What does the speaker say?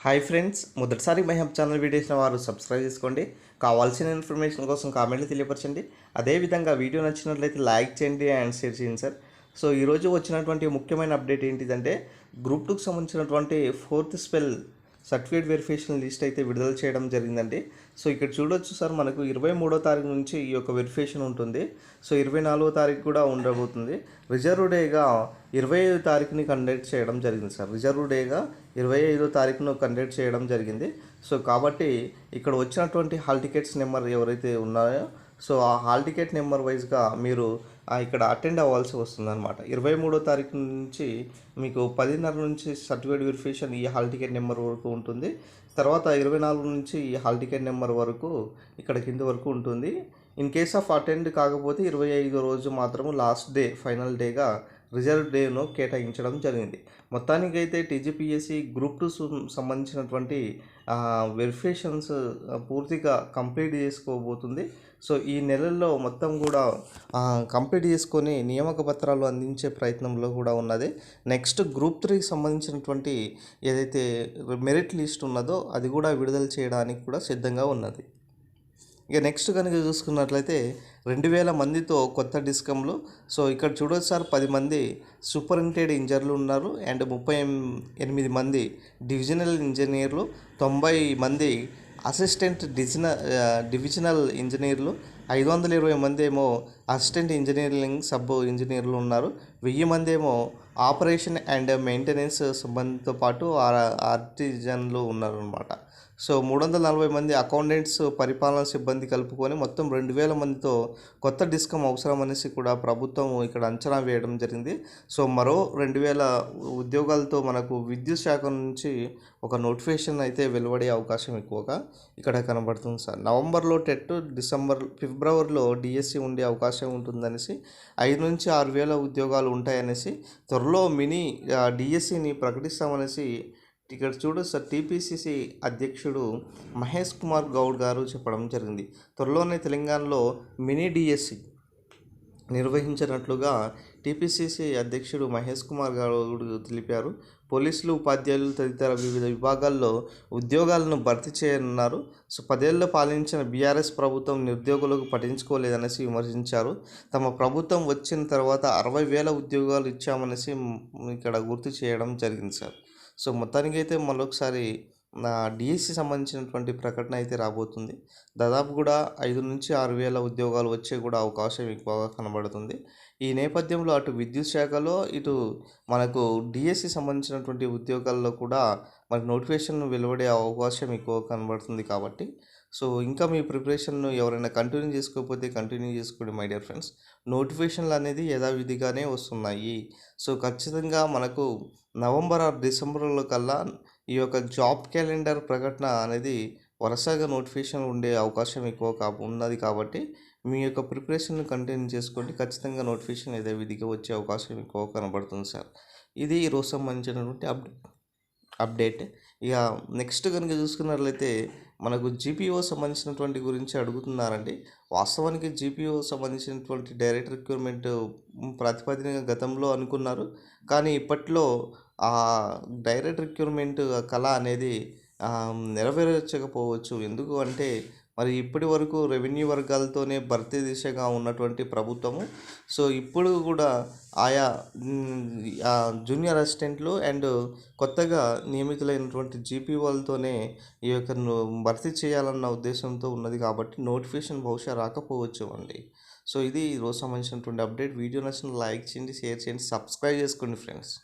Hi friends మొదటిసారి మహబ్ channel వీడియోసిన వారు subscribe చేసుకోండి. కావాల్సిన ఇన్ఫర్మేషన్ కోసం కామెంట్లు తెలియపరచండి. అదేవిధంగా వీడియో నచ్చినట్లయితే లైక్ చేయండి అండ్ షేర్ చేయండి సార్ సో ఈరోజు వచ్చినటువంటి ముఖ్యమైన అప్డేట్ ఏంటిదంటే గ్రూప్ టూకి సంబంధించినటువంటి fourth spell certificate verification list అయితే విడుదల చేయడం జరిగిందండి. సో ఇక్కడ చూడొచ్చు సార్ మనకు ఇరవై మూడో తారీఖు నుంచి ఈ యొక్క వెరిఫికేషన్ ఉంటుంది. సో ఇరవై నాలుగో తారీఖు కూడా ఉండబోతుంది. రిజర్వ్ డేగా ఇరవై ఐదో తారీఖుని కండక్ట్ చేయడం జరిగింది సార్. రిజర్వ్ డేగా ఇరవై ఐదో తారీఖును కండక్ట్ చేయడం జరిగింది. సో కాబట్టి ఇక్కడ వచ్చినటువంటి హాల్ టికెట్స్ నెంబర్ ఎవరైతే ఉన్నాయో సో ఆ హాల్ టికెట్ నెంబర్ వైజ్గా మీరు ఇక్కడ అటెండ్ అవ్వాల్సి వస్తుంది అనమాట ఇరవై మూడో తారీఖు నుంచి మీకు పదిన్నర నుంచి సర్టిఫికేట్ వెరిఫికేషన్ ఈ హాల్ టికెట్ నెంబర్ వరకు ఉంటుంది. తర్వాత ఇరవై నాలుగు నుంచి ఈ హాల్ టికెట్ నెంబర్ వరకు ఇక్కడ కింద వరకు ఉంటుంది. ఇన్ కేస్ ఆఫ్ అటెండ్ కాకపోతే ఇరవై ఐదు రోజు మాత్రము లాస్ట్ డే ఫైనల్ డేగా రిజర్వ్ డేను కేటాయించడం జరిగింది. మొత్తానికైతే టీజీపీఎస్సీ గ్రూప్ టూ సంబంధించినటువంటి వెరిఫికేషన్స్ పూర్తిగా కంప్లీట్ చేసుకోబోతుంది. సో ఈ నెలల్లో మొత్తం కూడా కంప్లీట్ చేసుకొని నియామక పత్రాలు అందించే ప్రయత్నంలో కూడా ఉన్నది. నెక్స్ట్ గ్రూప్ త్రీకి సంబంధించినటువంటి ఏదైతే మెరిట్ లిస్ట్ ఉన్నదో అది కూడా విడుదల చేయడానికి కూడా సిద్ధంగా ఉన్నది. ఇక నెక్స్ట్ కనుక చూసుకున్నట్లయితే రెండు వేల మందితో కొత్త డిస్కంలో సో ఇక్కడ చూడొచ్చు సార్ పది మంది సూపరింటెండెంట్ ఇంజనీర్లు ఉన్నారు అండ్ ముప్పై ఎనిమిది మంది డివిజనల్ ఇంజనీర్లు తొంభై మంది అసిస్టెంట్ డిజిన డివిజనల్ ఇంజనీర్లు ఐదు వందల ఇరవై మంది ఏమో అసిస్టెంట్ ఇంజనీరింగ్ సబ్ ఇంజనీర్లు ఉన్నారు వెయ్యి మంది ఏమో ఆపరేషన్ అండ్ మెయింటెనెన్స్ సిబ్బందితో పాటు ఆ- ఆర్టిజన్లు ఉన్నారు అనమాట సో మూడు వందల నలభై మంది అకౌంటెంట్స్ పరిపాలన సిబ్బంది కలుపుకొని మొత్తం రెండు వేల మందితో కొత్త డిస్కమ్ అవసరం అనేసి కూడా ప్రభుత్వం ఇక్కడ అంచనా వేయడం జరిగింది. సో మరో రెండు వేల ఉద్యోగాలతో మనకు విద్యుత్ శాఖ నుంచి ఒక నోటిఫికేషన్ అయితే వెలువడే అవకాశం ఎక్కువగా ఇక్కడ కనబడుతుంది సార్. నవంబర్లో టెట్ డిసెంబర్ ఫిబ్రవరిలో డిఎస్సి ఉండే అవకాశం ఉంటుందనేసి ఐదు నుంచి ఆరు వేల ఉద్యోగాలు ఉంటాయనేసి త్వరలో మినీ డిఎస్సిని ప్రకటిస్తామనేసి ఇక్కడ చూడు సార్ టీపీసీసీ అధ్యక్షుడు మహేష్ కుమార్ గౌడ్ గారు చెప్పడం జరిగింది. త్వరలోనే తెలంగాణలో మినీ డిఎస్సి నిర్వహించినట్లుగా టీపీసీసీ అధ్యక్షుడు మహేష్ కుమార్ గౌడ్ తెలిపారు. పోలీసులు ఉపాధ్యాయులు తదితర వివిధ విభాగాల్లో ఉద్యోగాలను భర్తీ చేయనున్నారు. సో పదేళ్ళు పాలించిన బీఆర్ఎస్ ప్రభుత్వం నిరుద్యోగులకు పట్టించుకోలేదనేసి విమర్శించారు. తమ ప్రభుత్వం వచ్చిన తర్వాత అరవై వేల ఉద్యోగాలు ఇచ్చామనేసి ఇక్కడ గుర్తు చేయడం జరిగింది సార్. సో మొత్తానికి అయితే మరొకసారి నా డిఎస్సి సంబంధించినటువంటి ప్రకటన అయితే రాబోతుంది. దాదాపు కూడా ఐదు నుంచి ఆరు వేల ఉద్యోగాలు వచ్చే కూడా అవకాశం ఎక్కువగా కనబడుతుంది. ఈ నేపథ్యంలో అటు విద్యుత్ శాఖలో ఇటు మనకు డిఎస్సి సంబంధించినటువంటి ఉద్యోగాల్లో కూడా మనకు నోటిఫికేషన్ వెలువడే అవకాశం ఎక్కువ కనబడుతుంది కాబట్టి. సో ఇంకా మీ ప్రిపరేషన్ను ఎవరైనా కంటిన్యూ చేసుకోకపోతే కంటిన్యూ చేసుకోండి మై డియర్ ఫ్రెండ్స్. నోటిఫికేషన్లు అనేది యథావిధిగానే వస్తున్నాయి. సో ఖచ్చితంగా మనకు నవంబర్ ఆర్ డిసెంబర్లో కల్లా ఈ యొక్క జాబ్ క్యాలెండర్ ప్రకటన అనేది వరుసగా నోటిఫికేషన్ ఉండే అవకాశం ఎక్కువ కా ఉన్నది కాబట్టి మీ యొక్క ప్రిపరేషన్ను కంటిన్యూ చేసుకోండి ఖచ్చితంగా నోటిఫికేషన్ యథావిధిగా వచ్చే అవకాశం ఎక్కువ కనబడుతుంది సార్. ఇది ఈరోజు సంబంధించినటువంటి అప్డేట్ అప్డేట్. ఇక నెక్స్ట్ కనుక చూసుకున్నట్లయితే మనకు జీపీఓ సంబంధించినటువంటి గురించి అడుగుతున్నారండి. వాస్తవానికి జీపీఓ సంబంధించినటువంటి డైరెక్ట్ రిక్రూట్మెంట్ ప్రతిపాదనగా గతంలో అనుకున్నారు. కానీ ఇప్పట్లో ఆ డైరెక్ట్ రిక్రూట్మెంట్ కళ అనేది నెరవేర్చకపోవచ్చు. ఎందుకు అంటే మరి ఇప్పటి వరకు రెవెన్యూ వర్గాలతోనే భర్తీ దిశగా ఉన్నటువంటి ప్రభుత్వము. సో ఇప్పుడు కూడా ఆయా జూనియర్ అసిస్టెంట్లు అండ్ కొత్తగా నియమితులైనటువంటి జీపీ వాళ్ళతోనే ఈ యొక్క భర్తీ చేయాలన్న ఉద్దేశంతో ఉన్నది కాబట్టి నోటిఫికేషన్ బహుశా రాకపోవచ్చు అండి. సో ఇది ఈరోజు సంబంధించినటువంటి అప్డేట్. వీడియో నచ్చిన లైక్ చేయండి షేర్ చేయండి సబ్స్క్రైబ్ చేసుకోండి ఫ్రెండ్స్.